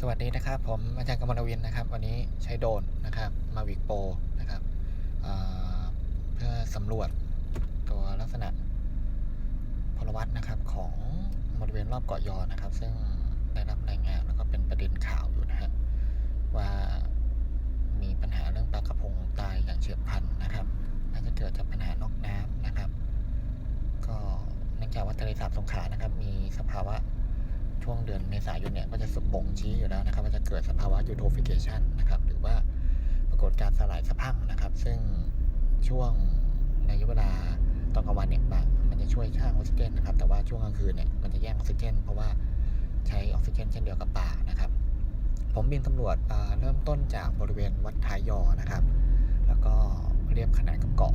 สวัสดีนะครับ ผมอาจารย์กมลวินนะครับ วันนี้ใช้โดรนนะครับมาวิกโปนะครับเเพื่อสำรวจตัวลักษณะพลวัตนะครับของบริเวณรอบเกาะยอนะครับ ซึ่งได้รับรายงานแล้วก็ บ่งชี้อยู่แล้วนะครับว่าจะเกิดสภาวะยูโทฟิเคชันนะครับหรือว่าปรากฏการ์สลายสะพังนะครับ ซึ่งช่วงในเวลาตอนกลางวันเนี่ยมันจะช่วยสร้างออกซิเจนนะครับ แต่ว่าช่วงกลางคืนเนี่ยมันจะแย่งออกซิเจน เพราะว่าใช้ออกซิเจนเช่นเดียวกับป่านะครับ ผมบินตำรวจเริ่มต้นจากบริเวณวัดท้ายยอนะครับ แล้วก็เรียบขนานกับเกาะ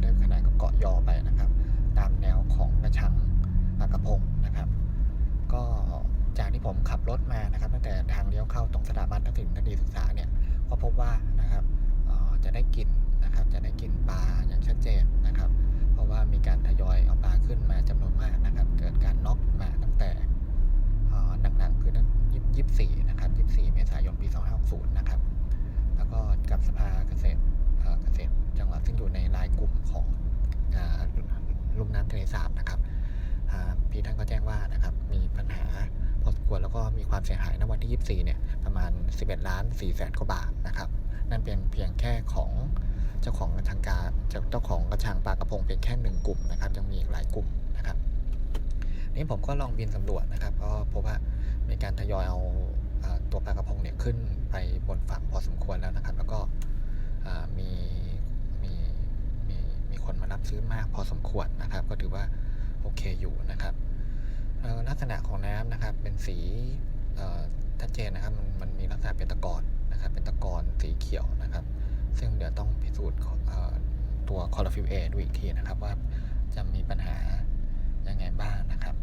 เรียบขนานกับเกาะยอไปนะครับ ตามแนวของกระชังปากกระพงนะครับ ก็ จากที่ผมขับรถมานะครับ ตั้งแต่ทางเลี้ยวเข้าตรงสถาบันทักษิณคดีศึกษาเนี่ยก็พบว่านะครับ มีความเสียหายในวันที่ 24 เนี่ย ประมาณ 11 ล้าน4แสนกว่าบาทนะครับ นั่นเป็นเพียงแค่ของเจ้าของกระชังกาเจ้าของกระชังปลากระพงเพียงแค่หนึ่งกลุ่มนะครับ ยังมีอีกหลายกลุ่มนะครับนี่ผมก็ลองบินสำรวจนะครับ ก็พบว่ามีการทยอยเอาตัวปลากระพงเนี่ยขึ้นไปบนฝั่งพอสมควรแล้วนะครับ แล้วก็มีมีมีมีคนมารับซื้อมากพอสมควรนะครับ ก็ถือว่าโอเคอยู่นะครับ ลักษณะของน้ำนะครับเป็นสีชัดเจนนะครับมันมันมีลักษณะเป็นตะกอนนะครับเป็นตะกอนสีเขียวนะครับ ซึ่งเดี๋ยวต้องพิสูจน์ตัวคอร์ฟิลเอดูอีกทีนะครับว่าจะมีปัญหายังไงบ้างนะครับ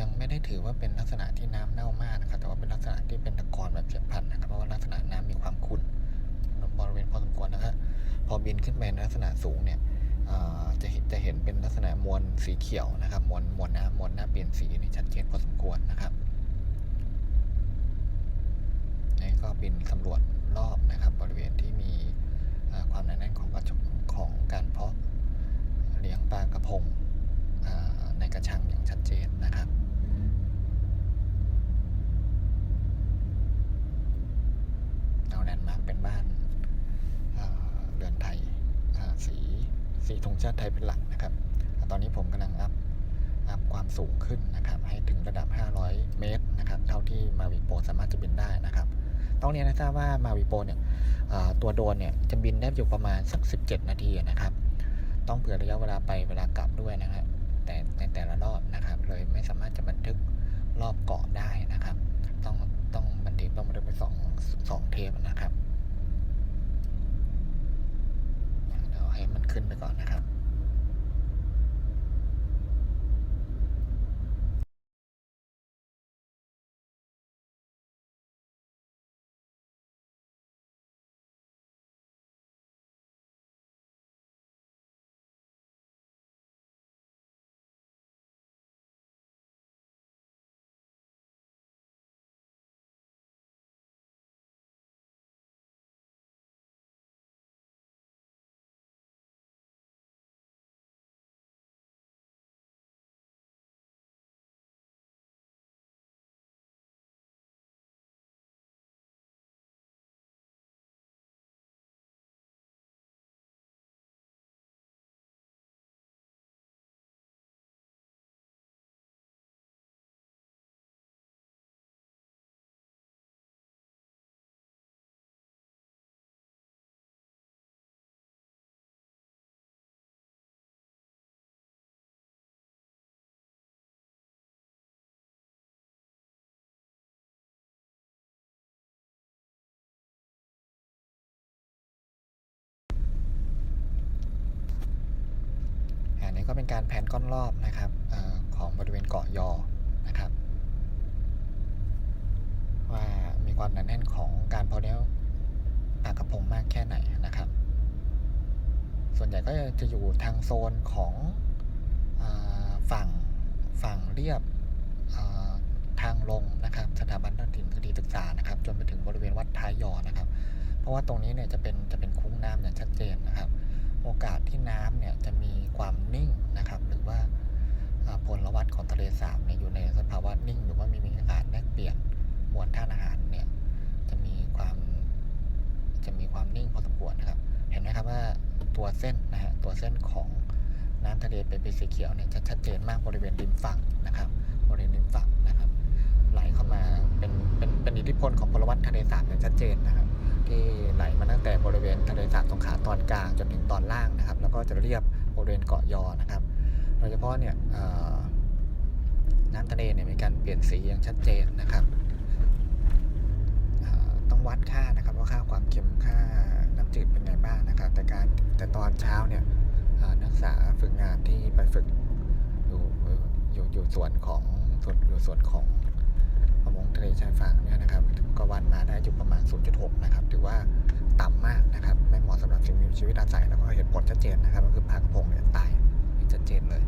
ยังไม่ได้ถือว่าเป็นลักษณะที่น้ำเน่ามากนะครับ แต่ว่าเป็นลักษณะที่เป็นตะกอนแบบเฉียบพลันนะครับเพราะว่าลักษณะน้ำมีความขุ่นบริเวณพอสมควรนะครับพอบินขึ้นไปในลักษณะสูงเนี่ย จะเห็นจะเห็นเป็นลักษณะมวลสีเขียวนะครับ มวลมวลน้ำมวลน้ำเปลี่ยนสีนี่ชัดเจนพอสมควรนะครับนี่ก็บินสำรวจรอบนะครับ บริเวณที่มีความหนาแน่นของกระชงของการเพาะเลี้ยงปลากระพงเอ่อในกระชังอย่างชัดเจนนะครับ เอาแลนด์มาร์กเป็นบ้าน เอ่อเรือนไทยอ่าสีสีธง ชาติไทยเป็นหลักนะครับ ตอนนี้ผมกำลังอัพอัพความสูงขึ้นนะครับ ให้ถึงระดับ 500 เมตรนะครับ เท่าที่มาวิโปสามารถจะบินได้นะครับ ต้องเรียนให้ทราบว่ามาวิโปเนี่ยตัวโดรนเนี่ยจะบินได้อยู่ประมาณสัก 17 นาทีนะครับ ต้องเผื่อระยะเวลาไปเวลากลับด้วยนะครับแต่ในแต่ละรอบนะครับ เลยไม่สามารถจะบันทึกรอบเกาะได้นะครับ ต้องต้องบันทึกต้องบันทึกเป็นสองสองเทปนะครับเดี๋ยวให้มันขึ้นไปก่อนนะครับ ก็เป็นการแผนก้อนรอบนะครับอของบริเวณเกาะยอนะครับ ว่ามีความหนาแน่นของการเพาะเลี้ยงปลากระพงมากแค่ไหนนะครับ ส่วนใหญ่ก็จะอยู่ทางโซนของอฝั่งฝั่งเรียบทางลงนะครับ สถาบันด้านถิ่นคดีศึกษานะครับ จนไปถึงบริเวณวัดท้ายยอนะครับ เพราะว่าตรงนี้เนี่ยจะเป็นจะเป็นคุ้งน้ำอย่างนะครับ โอกาสที่น้ำเนี่ยจะมีความนิ่งนะครับ หรือว่าอ่าพลวัตของ ทะเลสาบเนี่ยอยู่ในสภาวะนิ่ง หรือว่ามีมีการแลกเปลี่ยนมวลธาตุอาหารเนี่ยจะมีความจะมีความนิ่งพอสมควรนะครับ เห็นไหมครับว่าตัวเส้นนะฮะตัวเส้นของน้ำทะเลเป็นสีเขียวเนี่ยจะชัดเจนมากบริเวณริมฝั่งนะครับ บริเวณริมฝั่งนะครับ ไหลเข้ามาเป็นเป็นเป็นอิทธิพลของพลวัตทะเลสาบอย่างชัดเจนนะครับ ที่ไหลมาตั้งแต่บริเวณทะเลสาบสงขลาตอนกลางจนถึงตอนล่างนะครับ แล้วก็จะเรียบ บริเวณเกาะยอนะครับ โดยเฉพาะเนี่ยอ น้ำทะเลเนี่ยมีการเปลี่ยนสีอย่างชัดเจนนะครับต้องวัดค่านะครับว่าค่าความเค็มค่าน้ำจืดเป็นไงบ้างนะครับ แต่การแต่ตอนเช้าเนี่ยนักศึกษาฝึกงานที่ไปฝึกอยู่อยู่อยู่ส่วนของส่วนอยู่ส่วนของประมงทะเลชายฝั่งเนี่ยนะครับก็วัดมาได้อยู่ประมาณ 0.6 นะครับถือว่าต่ำมากนะครับ ไม่เหมาะสำหรับสิ่งมีชีวิตอาศัยแล้วก็เห็นผลชัดเจนนะครับ ก็คือปลากระพงเนี่ยตายชัดเจนเลย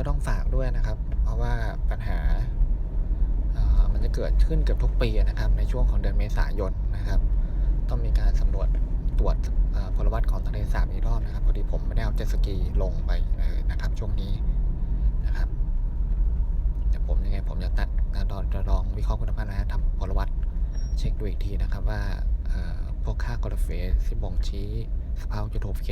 ก็ต้องฝากด้วยนะครับ เพราะว่าปัญหามันจะเกิดขึ้นเกือบทุกปีนะครับ ในช่วงของเดือนเมษายนนะครับ ต้องมีการสำรวจตรวจพลวัตของทะเลสาบอีกรอบนะครับพอดีผมไม่ได้เอาเจ็ตสกีลงไปเลยนะครับช่วงนี้นะครับเดี๋ยวผมยังไงผมจะตัดการลองจะลองวิเคราะห์คุณภาพนะทำพลวัตเช็คดูอีกทีนะครับว่าพวกค่ากราเฟสที่บ่งชี้สภาพจุดโทฟิเค